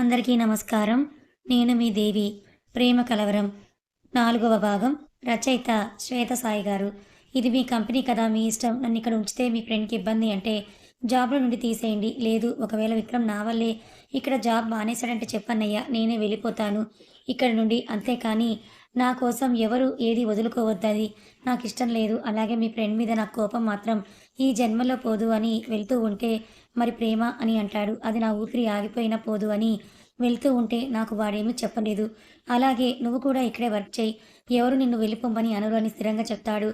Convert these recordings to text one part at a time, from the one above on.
అందరికీ నమస్కారం. నేను మీ దేవి ప్రేమ కలవరం. నాలుగవ భాగం రచయిత శ్వేత సాయి గారు. ఇది మీ కంపెనీ కదా మీ ఇష్టం. నన్ను ఇక్కడ ఉంచితే మీ ఫ్రెండ్కి ఇబ్బంది అంటే జాబ్లో నుండి తీసేయండి. లేదు ఒకవేళ విక్రమ్ నా వల్లే ఇక్కడ జాబ్ మానేశాడంటే చెప్పన్నయ్యా నేనే వెళ్ళిపోతాను. ఇక్కడ నుండి అంతేకాని నా కోసం ఎవరు ఏది వదులుకోవద్దని నాకు ఇష్టం లేదు. అలాగే మీ ఫ్రెండ్ మీద నాకు కోపం మాత్రం ఈ జన్మలో పోదు అని వెళ్తూ ఉంటే మరి ప్రేమ అని అంటాడు. అది నా ఊపిరి ఆగిపోయినా పోదు అని వెళ్తూ ఉంటే నాకు వాడేమీ చెప్పలేదు. అలాగే నువ్వు కూడా ఇక్కడే వర్క్ చేయి. ఎవరు నిన్ను వెళ్ళిపోమని అనరు అని స్థిరంగా చెప్తాడు.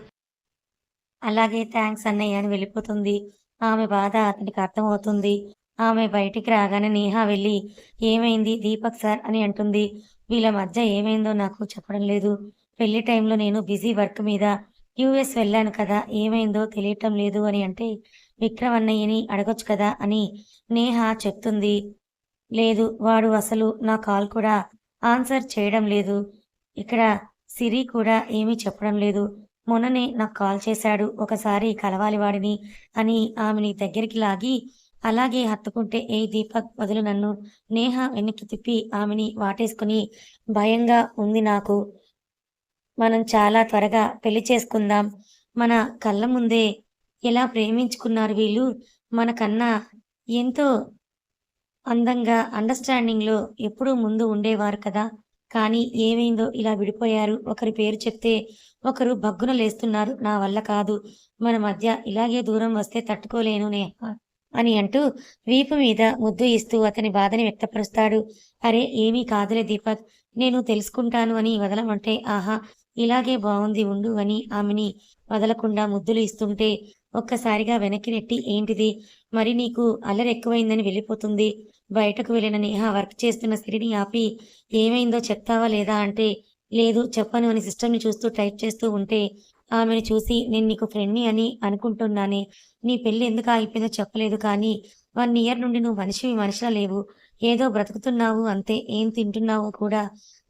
అలాగే థ్యాంక్స్ అన్నయ్య అని వెళ్ళిపోతుంది. ఆమె బాధ అతనికి అర్థమవుతుంది. ఆమె బయటికి రాగానే నేహా వెళ్ళి ఏమైంది దీపక్ సార్ అని అంటుంది. వీళ్ళ మధ్య ఏమైందో నాకు చెప్పడం లేదు. పెళ్ళి టైంలో నేను బిజీ వర్క్ మీద యూఎస్ వెళ్ళాను కదా ఏమైందో తెలియటం లేదు అని అంటే విక్రమ్ అన్నయ్యని అడగొచ్చు కదా అని నేహ చెప్తుంది. లేదు వాడు అసలు నా కాల్ కూడా ఆన్సర్ చేయడం లేదు. ఇక్కడ సిరి కూడా ఏమీ చెప్పడం లేదు. మొన్ననే నాకు కాల్ చేశాడు ఒకసారి కలవాలి వాడిని అని ఆమెని దగ్గరికి లాగి అలాగే హత్తుకుంటే ఏ దీపక్ వదులు నన్ను నేహ వెనక్కి తిప్పి ఆమెని వాటేసుకుని భయంగా ఉంది నాకు. మనం చాలా త్వరగా పెళ్ళి చేసుకుందాం. మన కళ్ళ ముందే ఎలా ప్రేమించుకున్నారు వీళ్ళు? మనకన్నా ఎంతో అందంగా అండర్స్టాండింగ్లో ఎప్పుడూ ముందు ఉండేవారు కదా. కానీ ఏమైందో ఇలా విడిపోయారు. ఒకరి పేరు చెప్తే ఒకరు బగ్గున లేస్తున్నారు. నా వల్ల కాదు. మన మధ్య ఇలాగే దూరం వస్తే తట్టుకోలేను నే అని అంటూ వీపు మీద ముద్దు ఇస్తూ అతని బాధని వ్యక్తపరుస్తాడు. అరే ఏమీ కాదులే దీపక్. నేను తెలుసుకుంటాను అని వదలమంటే ఆహా ఇలాగే బాగుంది ఉండు అని ఆమెని వదలకుండా ముద్దులు ఇస్తుంటే ఒక్కసారిగా వెనక్కి నెట్టి ఏంటిది? మరి నీకు అల్లరి ఎక్కువైందని వెళ్ళిపోతుంది. బయటకు వెళ్ళిన నేహ వర్క్ చేస్తున్న సిరిని ఆపి ఏమైందో చెప్తావా లేదా అంటే లేదు చెప్పను అని సిస్టమ్ని చూస్తూ టైప్ చేస్తూ ఉంటే ఆమెను చూసి నేను నీకు ఫ్రెండ్ని అని అనుకుంటున్నానే. నీ పెళ్ళి ఎందుకు అయిపోయిందో చెప్పలేదు కానీ వన్ ఇయర్ నుండి నువ్వు మనిషివి మనిషిలా లేవు. ఏదో బ్రతుకుతున్నావు అంతే ఏం తింటున్నావో కూడా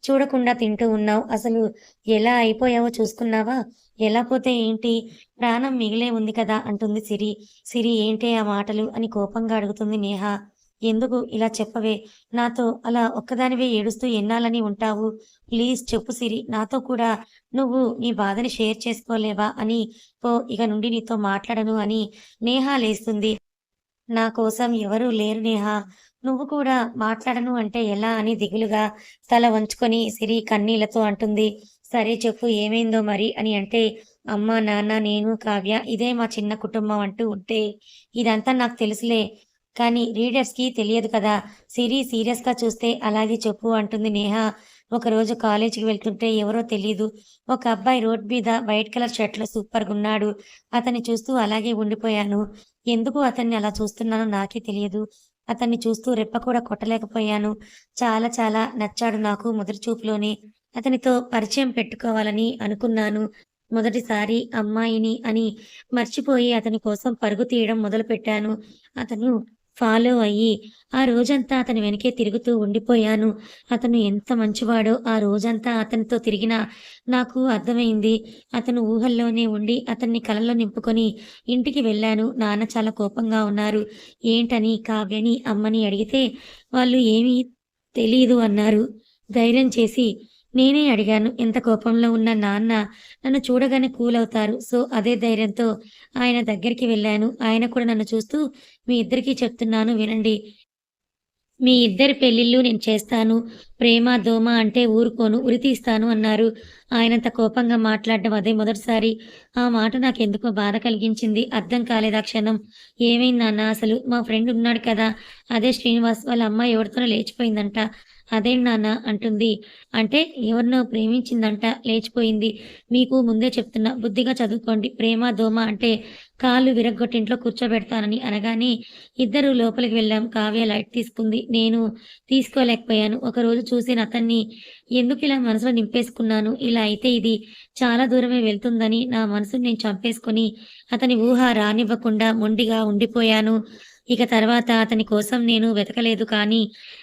చూడకుండా తింటూ ఉన్నావు. అసలు ఎలా అయిపోయావో చూసుకున్నావా? ఎలా పోతే ఏంటి? ప్రాణం మిగిలే ఉంది కదా అంటుంది సిరి. సిరి ఏంటే ఆ మాటలు అని కోపంగా అడుగుతుంది నేహ. ఎందుకు ఇలా చెప్పవే? నాతో అలా ఒక్కదానివే ఏడుస్తూ ఎన్నాలని ఉంటావు? ప్లీజ్ చెప్పు సిరి. నాతో కూడా నువ్వు నీ బాధని షేర్ చేసుకోలేవా అని పో ఇక నుండి నీతో మాట్లాడను అని నేహ లేస్తుంది. నా కోసం ఎవరూ లేరు నేహ. నువ్వు కూడా మాట్లాడను అంటే ఎలా అని దిగులుగా తల వంచుకొని సిరి కన్నీళ్ళతో అంటుంది. సరే చెప్పు ఏమైందో మరి అని అంటే అమ్మ నాన్న నేను కావ్య ఇదే మా చిన్న కుటుంబం అంటూ ఉంటే ఇదంతా నాకు తెలుసులే. కానీ రీడర్స్కి తెలియదు కదా. సిరి సీరియస్గా చూస్తే అలాగే చెప్పు అంటుంది నేహ. ఒకరోజు కాలేజీకి వెళ్తుంటే ఎవరో తెలియదు ఒక అబ్బాయి రోడ్ మీద వైట్ కలర్ షర్ట్లో సూపర్గా ఉన్నాడు. అతన్ని చూస్తూ అలాగే ఉండిపోయాను. ఎందుకు అతన్ని అలా చూస్తున్నానో నాకే తెలియదు. అతన్ని చూస్తూ రెప్ప కూడా కొట్టలేకపోయాను. చాలా చాలా నచ్చాడు నాకు మొదటి చూపులోనే. అతనితో పరిచయం పెట్టుకోవాలని అనుకున్నాను. మొదటిసారి అమ్మాయిని అని మర్చిపోయి అతని కోసం పరుగు తీయడం మొదలుపెట్టాను. అతను ఫాలో అయ్యి ఆ రోజంతా అతని వెనకే తిరుగుతూ ఉండిపోయాను. అతను ఎంత మంచివాడో ఆ రోజంతా అతనితో తిరిగినా నాకు అర్థమైంది. అతను ఊహల్లోనే ఉండి అతన్ని కలలో నింపుకొని ఇంటికి వెళ్ళాను. నాన్న చాలా కోపంగా ఉన్నారు. ఏంటని కావ్యని అమ్మని అడిగితే వాళ్ళు ఏమీ తెలీదు అన్నారు. ధైర్యం చేసి నేనే అడిగాను ఎంత కోపంలో ఉన్న నాన్న నన్ను చూడగానే కూల్ అవుతారు సో అదే ధైర్యంతో ఆయన దగ్గరికి వెళ్ళాను. ఆయన కూడా నన్ను చూస్తూ మీ ఇద్దరికీ చెప్తున్నాను వినండి. మీ ఇద్దరి పెళ్ళిళ్ళు నేను చేస్తాను. ప్రేమ దోమ అంటే ఊరుకోను ఉరితీస్తాను అన్నారు. ఆయనంత కోపంగా మాట్లాడడం అదే మొదటిసారి. ఆ మాట నాకు ఎందుకో బాధ కలిగించింది. అర్థం కాలేదు ఆ క్షణం? ఏమైంది నాన్న? అసలు మా ఫ్రెండ్ ఉన్నాడు కదా. అదే శ్రీనివాస్ వాళ్ళ అమ్మాయి ఎవరితోనో లేచిపోయిందంట. అదేం నాన్న అంటుంది. అంటే ఎవరినో ప్రేమించిందంట లేచిపోయింది. మీకు ముందే చెప్తున్నా బుద్ధిగా చదువుకోండి. ప్రేమ దోమ అంటే కాళ్ళు విరగ్గొట్టింట్లో కూర్చోబెడతానని అనగానే ఇద్దరు లోపలికి వెళ్ళాం. కావ్య లైట్ తీసుకుంది. నేను తీసుకోలేకపోయాను. ఒకరోజు చూసిన అతన్ని ఎందుకు ఇలా మనసులో నింపేసుకున్నాను? ఇలా అయితే ఇది చాలా దూరమే వెళ్తుందని నా మనసుని నేను చంపేసుకొని అతని ఊహ రానివ్వకుండా మొండిగా ఉండిపోయాను. ఇక తర్వాత అతని కోసం నేను వెతకలేదు కానీ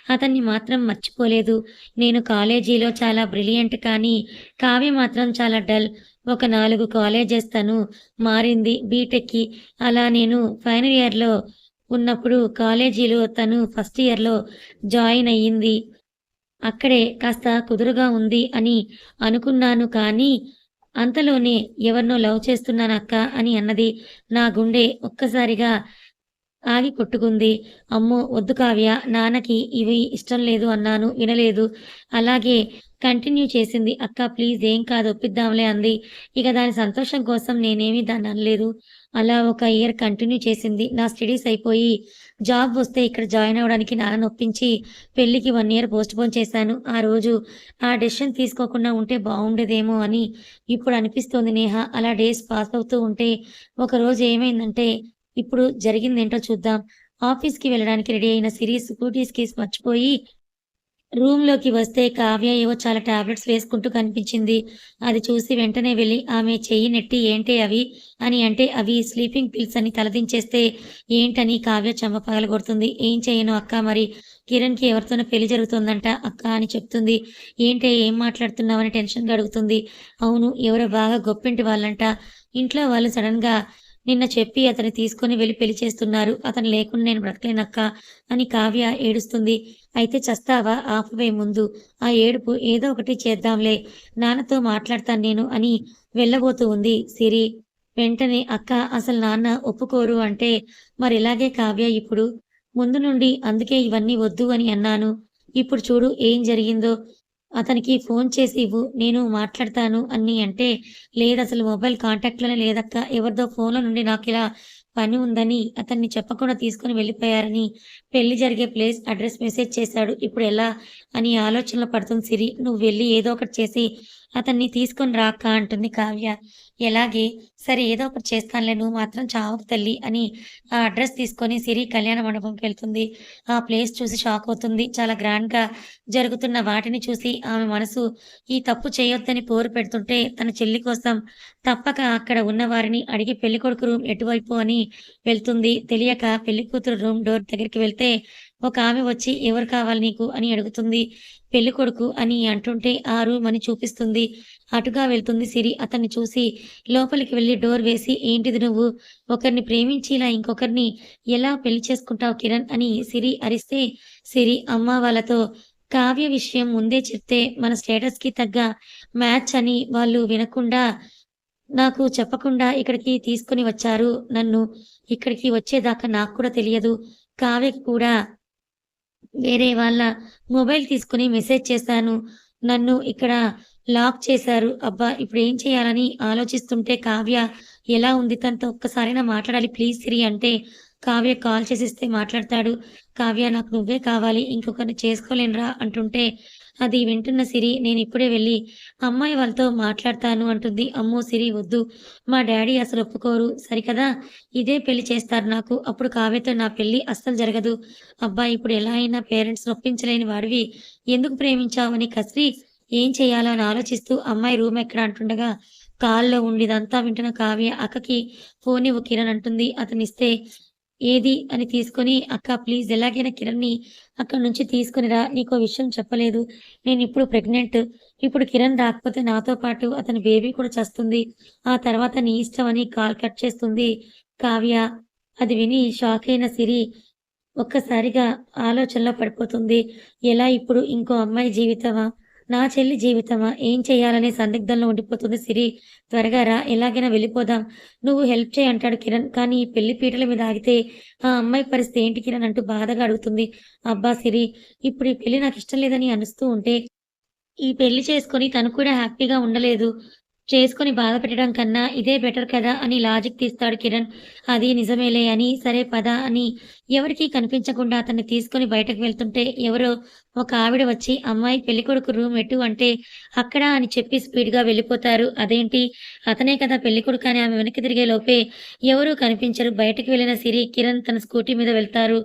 అతన్ని మాత్రం మర్చిపోలేదు. నేను కాలేజీలో చాలా బ్రిలియంట్ కానీ కావ్య మాత్రం చాలా డల్. ఒక నాలుగు కాలేజెస్ తను మారింది బీటెక్కి. అలా నేను ఫైనల్ ఇయర్లో ఉన్నప్పుడు కాలేజీలో తను ఫస్ట్ ఇయర్లో జాయిన్ అయ్యింది. అక్కడే కాస్త కుదురుగా ఉంది అని అనుకున్నాను కానీ అంతలోనే ఎవరినో లవ్ చేస్తున్నాను అక్క అని అన్నది నా గుండె ఒక్కసారిగా ఆగి కొట్టుకుంది. అమ్మో వద్దు కావ్య నాన్నకి ఇవి ఇష్టం లేదు అన్నాను వినలేదు. అలాగే కంటిన్యూ చేసింది. అక్క ప్లీజ్ ఏం కాదు ఒప్పిద్దాంలే అంది. ఇక దాని సంతోషం కోసం నేనేమీ దాన్ని అనలేదు. అలా ఒక ఇయర్ కంటిన్యూ చేసింది. నా స్టడీస్ అయిపోయి జాబ్ వస్తే ఇక్కడ జాయిన్ అవ్వడానికి నాన్న ఒప్పించి పెళ్ళికి వన్ ఇయర్ పోస్ట్ పోన్ చేశాను. ఆ రోజు ఆ డెసిషన్ తీసుకోకుండా ఉంటే బాగుండేదేమో అని ఇప్పుడు అనిపిస్తోంది నేహ. అలా డేస్ పాస్ అవుతూ ఉంటే ఒక రోజు ఏమైందంటే ఇప్పుడు జరిగింది ఏంటో చూద్దాం. ఆఫీస్కి వెళ్ళడానికి రెడీ అయిన సిరీస్ స్కూటీస్ కేసు మర్చిపోయి రూమ్లోకి వస్తే కావ్య ఏవో చాలా టాబ్లెట్స్ వేసుకుంటూ కనిపించింది. అది చూసి వెంటనే వెళ్ళి ఆమె చెయ్యి నెట్టి ఏంటే అవి? అని అంటే అవి స్లీపింగ్ పిల్స్ అని తలదించేస్తే ఏంటని కావ్య చెమ్మ పగలగొడుతుంది. ఏం చేయను అక్క మరి? కిరణ్కి ఎవరితోనో పెళ్ళి జరుగుతుందంట అక్క అని చెప్తుంది. ఏంటే ఏం మాట్లాడుతున్నావని టెన్షన్గా అడుగుతుంది. అవును ఎవరో బాగా గొప్పింటి వాళ్ళంట. ఇంట్లో వాళ్ళు సడన్గా నిన్న చెప్పి అతన్ని తీసుకొని వెళ్ళి పెళ్ళి చేస్తున్నారు. అతను లేకుండా నేను బ్రతకలేనక్క అని కావ్య ఏడుస్తుంది. అయితే చస్తావా? ఆపవే ముందు. ఆ ఏడుపు ఏదో ఒకటి చేద్దాంలే. నాన్నతో మాట్లాడతాను నేను అని వెళ్ళబోతూ ఉంది సిరి. వెంటనే అక్క అసలు నాన్న ఒప్పుకోరు అంటే మరి ఇలాగే కావ్య ఇప్పుడు? ముందు నుండి అందుకే ఇవన్నీ వద్దు అని అన్నాను. ఇప్పుడు చూడు ఏం జరిగిందో. అతనికి ఫోన్ చేసి ఇవ్వు నేను మాట్లాడతాను అని అంటే లేదు అసలు మొబైల్ కాంటాక్ట్లోనే లేదక్క ఎవరిదో ఫోన్లో నుండి నాకు ఇలా పని ఉందని అతన్ని చెప్పకుండా తీసుకొని వెళ్ళిపోయారని పెళ్ళి జరిగే ప్లేస్ అడ్రస్ మెసేజ్ చేశాడు. ఇప్పుడు ఎలా? అని ఆలోచనలో పడుతుంది సిరి. నువ్వు వెళ్ళి ఏదో ఒకటి చేసి అతన్ని తీసుకొని రాక్క అంటుంది కావ్య. ఎలాగే? సరే ఏదో ఒకటి చేస్తానులే నువ్వు మాత్రం చావకు తల్లి అని ఆ అడ్రస్ తీసుకొని సిరి కళ్యాణ మండపంకి వెళ్తుంది. ఆ ప్లేస్ చూసి షాక్ అవుతుంది. చాలా గ్రాండ్గా జరుగుతున్న వాటిని చూసి ఆమె మనసు ఈ తప్పు చేయొద్దని పోరు పెడుతుంటే తన చెల్లి కోసం తప్పక అక్కడ ఉన్న వారిని అడిగి పెళ్ళి కొడుకు రూమ్ ఎటువైపు అని వెళ్తుంది. తెలియక పెళ్ళి కూతురు రూమ్ డోర్ దగ్గరికి వెళ్తే ఒక ఆమె వచ్చి ఎవరు కావాలి నీకు? అని అడుగుతుంది. పెళ్ళి కొడుకు అని అంటుంటే ఆ రూమ్ అని చూపిస్తుంది. అటుగా వెళ్తుంది సిరి. అతన్ని చూసి లోపలికి వెళ్ళి డోర్ వేసి ఏంటిది నువ్వు? ఒకరిని ప్రేమించి ఇలా ఇంకొకరిని ఎలా పెళ్ళి చేసుకుంటావు కిరణ్? అని సిరి అరిస్తే సిరి అమ్మ వాళ్ళతో కావ్య విషయం ముందే చెప్తే మన స్టేటస్కి తగ్గ మ్యాచ్ అని వాళ్ళు వినకుండా నాకు చెప్పకుండా ఇక్కడికి తీసుకుని వచ్చారు. నన్ను ఇక్కడికి వచ్చేదాకా నాకు కూడా తెలియదు. కావ్యకి కూడా వేరే వాళ్ళ మొబైల్ తీసుకుని మెసేజ్ చేశాను నన్ను ఇక్కడ లాక్ చేశారు. అబ్బా ఇప్పుడు ఏం చేయాలని ఆలోచిస్తుంటే కావ్య ఎలా ఉంది తనతో ఒక్కసారైనా మాట్లాడాలి ప్లీజ్ సిరి అంటే కావ్య కాల్ చేసిస్తే మాట్లాడతాడు. కావ్య నాకు నువ్వే కావాలి ఇంకొకరిని చేసుకోలేనురా అంటుంటే అది వింటున్న సిరి నేను ఇప్పుడే వెళ్ళి అమ్మాయి వాళ్ళతో మాట్లాడతాను అంటుంది. అమ్మో సిరి వద్దు. మా డాడీ అసలు ఒప్పుకోరు. సరికదా? ఇదే పెళ్ళి చేస్తారు నాకు. అప్పుడు కావ్యతో నా పెళ్ళి అస్సలు జరగదు. అబ్బాయి ఇప్పుడు ఎలా అయినా పేరెంట్స్ ఒప్పించలేని వాడివి. ఎందుకు ప్రేమించావని కసిరి ఏం చేయాలో అని ఆలోచిస్తూ అమ్మాయి రూమ్ ఎక్కడ అంటుండగా కాల్లో ఉండిదంతా వింటున్న కావ్య అక్కకి ఫోన్ ఇవ్వు కిరణ్ అంటుంది. అతనిస్తే ఏది అని తీసుకొని అక్క ప్లీజ్ ఎలాగైనా కిరణ్ని అక్కడి నుంచి తీసుకుని రా నీకో విషయం చెప్పలేదు. నేను ఇప్పుడు ప్రెగ్నెంట్ ఇప్పుడు కిరణ్ రాకపోతే నాతో పాటు అతని బేబీ కూడా చస్తుంది. ఆ తర్వాత నీ ఇష్టం అని కాల్ కట్ చేస్తుంది కావ్య. అది విని షాక్ అయిన సిరి ఒక్కసారిగా ఆలోచనలో పడిపోతుంది. ఎలా ఇప్పుడు ఇంకో అమ్మాయి జీవితమా? నా చెల్లి జీవితమా? ఏం చేయాలనే సందిగ్ధంలో ఉండిపోతుంది సిరి. త్వరగా రా ఎలాగైనా వెళ్ళిపోదాం. నువ్వు హెల్ప్ చేయి అంటాడు కిరణ్. కానీ ఈ పెళ్ళి పీటల మీద ఆగితే ఆ అమ్మాయి పరిస్థితి ఏంటి కిరణ్ అంటూ బాధగా అడుగుతుంది. అబ్బా సిరి ఇప్పుడు ఈ పెళ్ళి నాకు ఇష్టం లేదని అనుస్తూ ఉంటే ఈ పెళ్ళి చేసుకొని తను కూడా హ్యాపీగా ఉండలేదు. చేసుకొని బాధ పెట్టడం కన్నా ఇదే బెటర్ కదా అని లాజిక్ తీస్తాడు కిరణ్. అది నిజమేలే అని. సరే పద అని. ఎవరికీ కనిపించకుండా అతన్ని తీసుకొని బయటకు వెళ్తుంటే ఎవరో ఒక ఆవిడ వచ్చి అమ్మాయి పెళ్ళికొడుకు రూమ్ ఎటు? అంటే అక్కడ అని చెప్పి స్పీడ్గా వెళ్ళిపోతారు. అదేంటి? అతనే కదా పెళ్ళికొడుకు అని ఆమె వెనక్కి తిరిగే లోపే ఎవరూ కనిపించరు. బయటకు వెళ్ళిన సిరి కిరణ్ తన స్కూటీ మీద వెళ్తారు.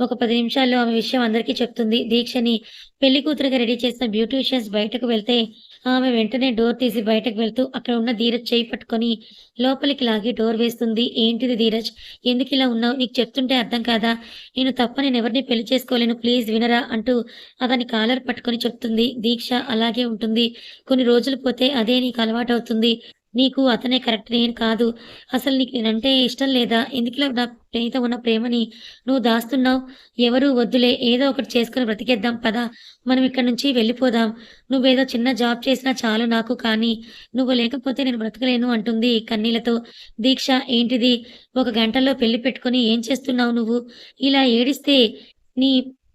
ఒక పది నిమిషాల్లో ఆమె విషయం అందరికీ చెప్తుంది. దీక్షని పెళ్ళి కూతురుగా రెడీ చేసిన బ్యూటీషియన్స్ బయటకు వెళ్తే ఆమె వెంటనే డోర్ తీసి బయటకు వెళ్తూ అక్కడ ఉన్న ధీరజ్ చేయి పట్టుకొని లోపలికి లాగి డోర్ వేస్తుంది. ఏంటిది ధీరజ్? ఎందుకు ఇలా ఉన్నావు? నీకు చెప్తుంటే అర్థం కాదా? నేను తప్ప నేను ఎవరిని పెళ్ళి చేసుకోలేను. ప్లీజ్ వినరా అంటూ అతని కాలర్ పట్టుకొని చెప్తుంది. దీక్ష అలాగే ఉంటుంది. కొన్ని రోజులు పోతే అదే నీకు అలవాటు అవుతుంది నీకు అతనే కరెక్ట్ నేను కాదు. అసలు నీకు నేనంటే ఇష్టం లేదా? ఎందుకులా నా ప్రేమితో ఉన్న ప్రేమని నువ్వు దాస్తున్నావు? ఎవరు వద్దులే ఏదో ఒకటి చేసుకుని బ్రతికేద్దాం పదా. మనం ఇక్కడ నుంచి వెళ్ళిపోదాం. నువ్వేదో చిన్న జాబ్ చేసినా చాలు నాకు కానీ నువ్వు లేకపోతే నేను బ్రతకలేను అంటుంది కన్నీలతో దీక్ష ఏంటిది? ఒక గంటలో పెళ్ళి పెట్టుకొని ఏం చేస్తున్నావు నువ్వు? ఇలా ఏడిస్తే నీ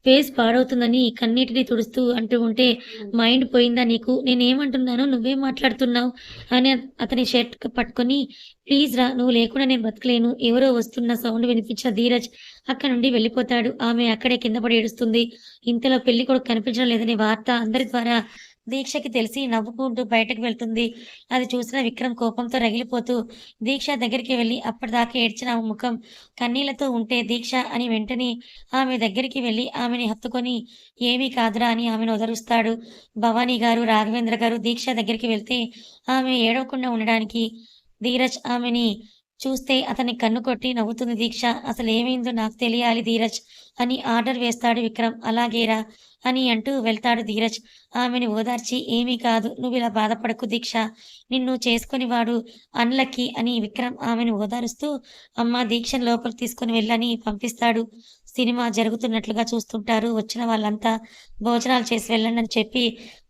ఫేస్ పాడవుతుందని కన్నీటిని తుడుస్తూ అంటూ ఉంటే మైండ్ పోయిందా నీకు? నేనేమంటున్నానో నువ్వేం మాట్లాడుతున్నావు అని అతని షర్ట్ పట్టుకొని ప్లీజ్ రా నువ్వు లేకుండా నేను బతకలేను. ఎవరో వస్తున్న సౌండ్ వినిపించిన ధీరజ్ అక్కడ నుండి వెళ్ళిపోతాడు. ఆమె అక్కడే కింద పడి ఏడుస్తుంది. ఇంతలో పెళ్ళి కొడుకు కనిపించడం లేదనే వార్త అందరి ద్వారా దీక్షకి తెలిసి నవ్వుకుంటూ బయటకు వెళ్తుంది. అది చూసిన విక్రమ్ కోపంతో రగిలిపోతూ దీక్ష దగ్గరికి వెళ్ళి అప్పటిదాకా ఏడ్చిన ఆమె ముఖం కన్నీళ్ళతో ఉంటే దీక్ష అని వెంటనే ఆమె దగ్గరికి వెళ్ళి ఆమెని హత్తుకొని ఏమీ కాదురా అని ఆమెను ఉదరుస్తాడు భవానీ గారు రాఘవేంద్ర గారు దీక్ష దగ్గరికి వెళ్తే ఆమె ఏడవకుండా ఉండడానికి ధీరజ్ ఆమెని చూస్తే అతని కన్ను కొట్టి నవ్వుతుంది దీక్ష. అసలు ఏమైందో నాకు తెలియాలి ధీరజ్ అని ఆర్డర్ వేస్తాడు విక్రమ్. అలాగేరా అని అంటూ వెళ్తాడు ధీరజ్. ఆమెను ఓదార్చి ఏమీ కాదు. నువ్వు ఇలా బాధపడకు దీక్ష. నిన్ను చేసుకుని వాడు అన్లక్కీ అని విక్రమ్ ఆమెను ఓదారుస్తూ అమ్మ దీక్షను లోపలికి తీసుకుని వెళ్ళని పంపిస్తాడు. సినిమా జరుగుతున్నట్లుగా చూస్తుంటారు వచ్చిన వాళ్ళంతా. భోజనాలు చేసి వెళ్ళండి అని చెప్పి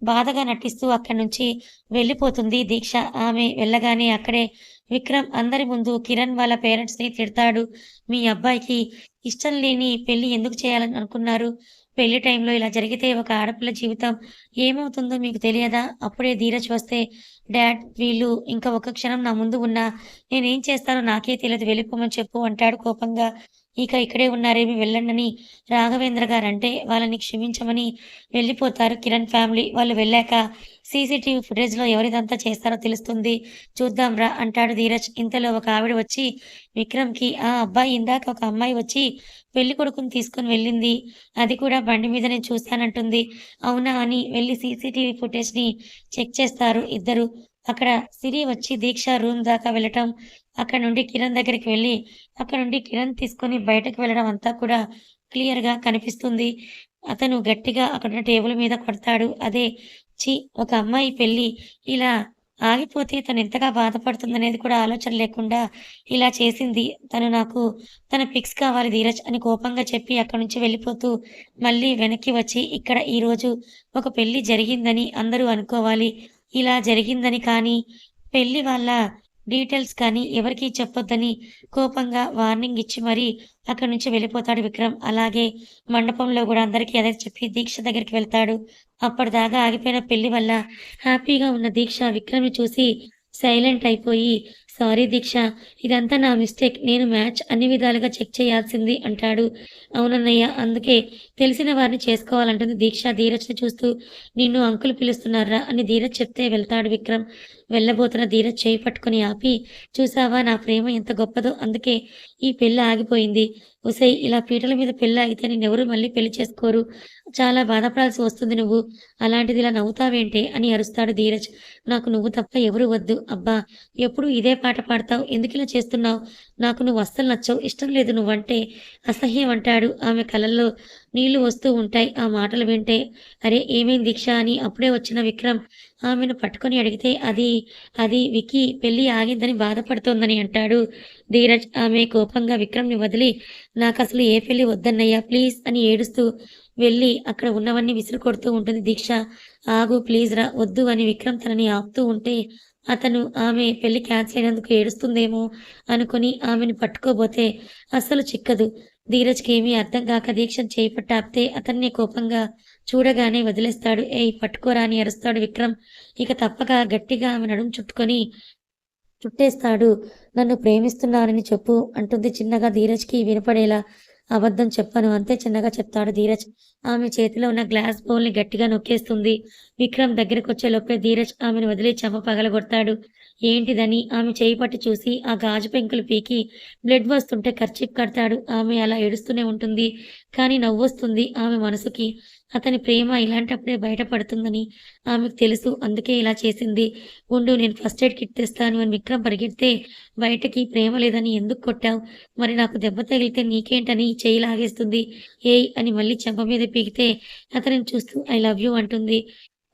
బాధగా నటిస్తూ అక్కడి నుంచి వెళ్ళిపోతుంది దీక్ష. ఆమె వెళ్ళగానే అక్కడే విక్రమ్ అందరి ముందు కిరణ్ వాళ్ళ పేరెంట్స్ని తిడతాడు. మీ అబ్బాయికి ఇష్టం లేని పెళ్ళి ఎందుకు చేయాలని అనుకున్నారు? పెళ్ళి టైంలో ఇలా జరిగితే ఒక ఆడపిల్ల జీవితం ఏమవుతుందో మీకు తెలియదా? అప్పుడే ధీరజ్ వస్తే డాడ్ వీళ్ళు ఇంకా ఒక క్షణం నా ముందు ఉన్నా. నేనేం చేస్తానో నాకే తెలియదు. వెళ్ళిపోమని చెప్పు అంటాడు కోపంగా. ఇక ఇక్కడే ఉన్నారేమి వెళ్ళండని రాఘవేంద్ర గారు అంటే వాళ్ళని క్షమించమని వెళ్ళిపోతారు కిరణ్ ఫ్యామిలీ. వాళ్ళు వెళ్ళాక సీసీటీవీ ఫుటేజ్లో ఎవరిదంతా చేస్తారో తెలుస్తుంది. చూద్దాం రా అంటాడు ధీరజ్. ఇంతలో ఒక ఆవిడ వచ్చి విక్రమ్కి ఆ అబ్బాయి ఇందాక ఒక అమ్మాయి వచ్చి పెళ్ళి కొడుకుని తీసుకుని వెళ్ళింది. అది కూడా బండి మీద నేను చూస్తానంటుంది. అవునా అని వెళ్ళి సీసీటీవీ ఫుటేజ్ని చెక్ చేస్తారు ఇద్దరు. అక్కడ సిరి వచ్చి దీక్ష రూమ్ దాకా వెళ్ళటం అక్కడ నుండి కిరణ్ దగ్గరికి వెళ్ళి అక్కడ నుండి కిరణ్ తీసుకొని బయటకు వెళ్ళడం అంతా కూడా క్లియర్గా కనిపిస్తుంది. అతను గట్టిగా అక్కడ టేబుల్ మీద కొడతాడు అదే చి ఒక అమ్మాయి పెళ్ళి ఇలా ఆగిపోతే తను ఎంతగా బాధపడుతుందనేది కూడా ఆలోచన లేకుండా ఇలా చేసింది. తను నాకు తన పిక్స్ కావాలి ధీరజ్ అని కోపంగా చెప్పి అక్కడి నుంచి వెళ్ళిపోతూ మళ్ళీ వెనక్కి వచ్చి ఇక్కడ ఈరోజు ఒక పెళ్ళి జరిగిందని అందరూ అనుకోవాలి. ఇలా జరిగిందని కానీ పెళ్ళి వాళ్ళ డీటెయిల్స్ కానీ ఎవరికీ చెప్పొద్దని కోపంగా వార్నింగ్ ఇచ్చి మరీ అక్కడి నుంచి వెళ్ళిపోతాడు విక్రమ్. అలాగే మండపంలో కూడా అందరికీ అదే చెప్పి దీక్ష దగ్గరికి వెళ్తాడు. అప్పటిదాకా ఆగిపోయిన పెళ్ళి వల్ల హ్యాపీగా ఉన్న దీక్ష విక్రమ్ని చూసి సైలెంట్ అయిపోయి సారీ దీక్ష ఇదంతా నా మిస్టేక్. నేను మ్యాచ్ అన్ని విధాలుగా చెక్ చేయాల్సింది అంటాడు. అవునన్నయ్య అందుకే తెలిసిన వారిని చేసుకోవాలంటుంది దీక్ష. ధీరజ్ని చూస్తూ నిన్ను అంకులు పిలుస్తున్నారా అని ధీరజ్ చెప్తే వెళ్తాడు విక్రమ్. వెళ్ళబోతున్న ధీరజ్ చేయి పట్టుకుని ఆపి చూసావా నా ప్రేమ ఎంత గొప్పదో అందుకే ఈ పెళ్ళి ఆగిపోయింది. ఉసై ఇలా పీటల మీద పెళ్ళి ఆగితే నిన్నెవరు మళ్ళీ పెళ్ళి చేసుకోరు. చాలా బాధపడాల్సి వస్తుంది నువ్వు. అలాంటిది ఇలా నవ్వుతావేంటే? అని అరుస్తాడు ధీరజ్. నాకు నువ్వు తప్ప ఎవరు వద్దు అబ్బా. ఎప్పుడు ఇదే పాట పాడతావు? ఎందుకు ఇలా చేస్తున్నావు? నాకు నువ్వు అస్సలు నచ్చవు. ఇష్టం లేదు నువ్వంటే. అసహ్యం అంటాడు ఆమె కళ్ళల్లో నీళ్ళు వస్తూ ఉంటాయి. ఆ మాటలు వింటే అరే ఏమేం దీక్ష అని అప్పుడే వచ్చిన విక్రమ్ ఆమెను పట్టుకొని అడిగితే అది అది వికి పెళ్ళి ఆగిందని బాధపడుతోందని అంటాడు ధీరజ్. ఆమె కోపంగా విక్రమ్ని వదిలి నాకు అసలు ఏ పెళ్ళి వద్దన్నయ్యా ప్లీజ్ అని ఏడుస్తూ వెళ్ళి అక్కడ ఉన్నవన్నీ విసురు కొడుతూ ఉంటుంది దీక్ష. ఆగు ప్లీజ్ రా వద్దు అని విక్రమ్ తనని ఆపుతూ ఉంటే అతను ఆమె పెళ్ళి క్యాన్సిల్ అయినందుకు ఏడుస్తుందేమో అనుకుని ఆమెను పట్టుకోబోతే అస్సలు చిక్కదు. ధీరజ్కి ఏమీ అర్థం కాక దీక్షను చేపట్టి ఆపితే అతన్ని కోపంగా చూడగానే వదిలేస్తాడు. ఏయ్ పట్టుకోరా అని అరుస్తాడు విక్రమ్. ఇక తప్పక గట్టిగా ఆమె నడుము చుట్టుకొని చుట్టేస్తాడు. నన్ను ప్రేమిస్తున్నానని చెప్పు అంటుంది చిన్నగా ధీరజ్కి వినపడేలా. అబద్ధం చెప్పను అంతే చిన్నగా చెప్తాడు ధీరజ్. ఆమె చేతిలో ఉన్న గ్లాస్ బౌల్ని గట్టిగా నొక్కేస్తుంది. విక్రమ్ దగ్గరకు వచ్చే లోపే ధీరజ్ ఆమెను వదిలి చెమ పగలగొడతాడు ఏంటిదని ఆమె చేయి పట్టి చూసి ఆ గాజు పెంకులు పీకి బ్లడ్ వస్తుంటే ఖర్చిప్ కడతాడు. ఆమె అలా ఏడుస్తూనే ఉంటుంది. కానీ నవ్వొస్తుంది ఆమె మనసుకి. అతని ప్రేమ ఇలాంటప్పుడే బయటపడుతుందని ఆమెకు తెలుసు. అందుకే ఇలా చేసింది. ఉండు నేను ఫస్ట్ ఎయిడ్ కిట్ తెస్తాను అని విక్రమ్ పరిగెడితే బయటకి ప్రేమ లేదని ఎందుకు కొట్టావు? మరి నాకు దెబ్బ తగిలితే నీకేంటని చేయి లాగేస్తుంది. ఏయ్ అని మళ్ళీ చెంప మీద పీకితే అతనిని చూస్తూ ఐ లవ్ యూ అంటుంది.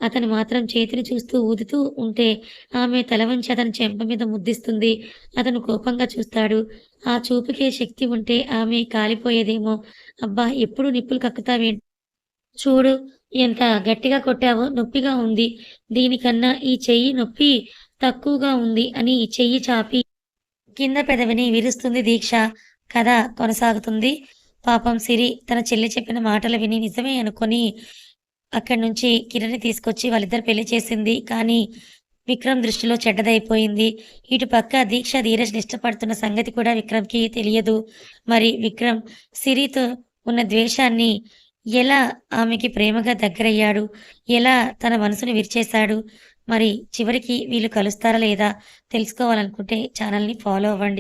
అతను మాత్రం చేతిని చూస్తూ ఊదుతూ ఉంటే ఆమె తల వంచి అతని చెంప మీద ముద్దిస్తుంది. అతను కోపంగా చూస్తాడు. ఆ చూపుకే శక్తి ఉంటే ఆమె కాలిపోయేదేమో. అబ్బా ఎప్పుడు నిప్పులు కక్కుతావే? చూడు ఎంత గట్టిగా కొట్టావో నొప్పిగా ఉంది. దీనికన్నా ఈ చెయ్యి నొప్పి తక్కువగా ఉంది అని చెయ్యి చాపి కింద పెదవిని విరుస్తుంది దీక్ష. కథ కొనసాగుతుంది. పాపం సిరి తన చెల్లి చెప్పిన మాటలు విని నిజమే అనుకొని అక్కడి నుంచి కిరణ్ని తీసుకొచ్చి వాళ్ళిద్దరు పెళ్ళి చేసింది. కానీ విక్రమ్ దృష్టిలో చెడ్డదైపోయింది. ఇటు పక్క దీక్ష ధీరజ్ని ఇష్టపడుతున్న సంగతి కూడా విక్రమ్కి తెలియదు. మరి విక్రమ్ సిరితో ఉన్న ద్వేషాన్ని ఎలా ఆమెకి ప్రేమగా దగ్గరయ్యాడు? ఎలా తన మనసును విరిచేశాడు? మరి చివరికి వీళ్ళు కలుస్తారా లేదా తెలుసుకోవాలనుకుంటే ఛానల్ని ఫాలో అవ్వండి.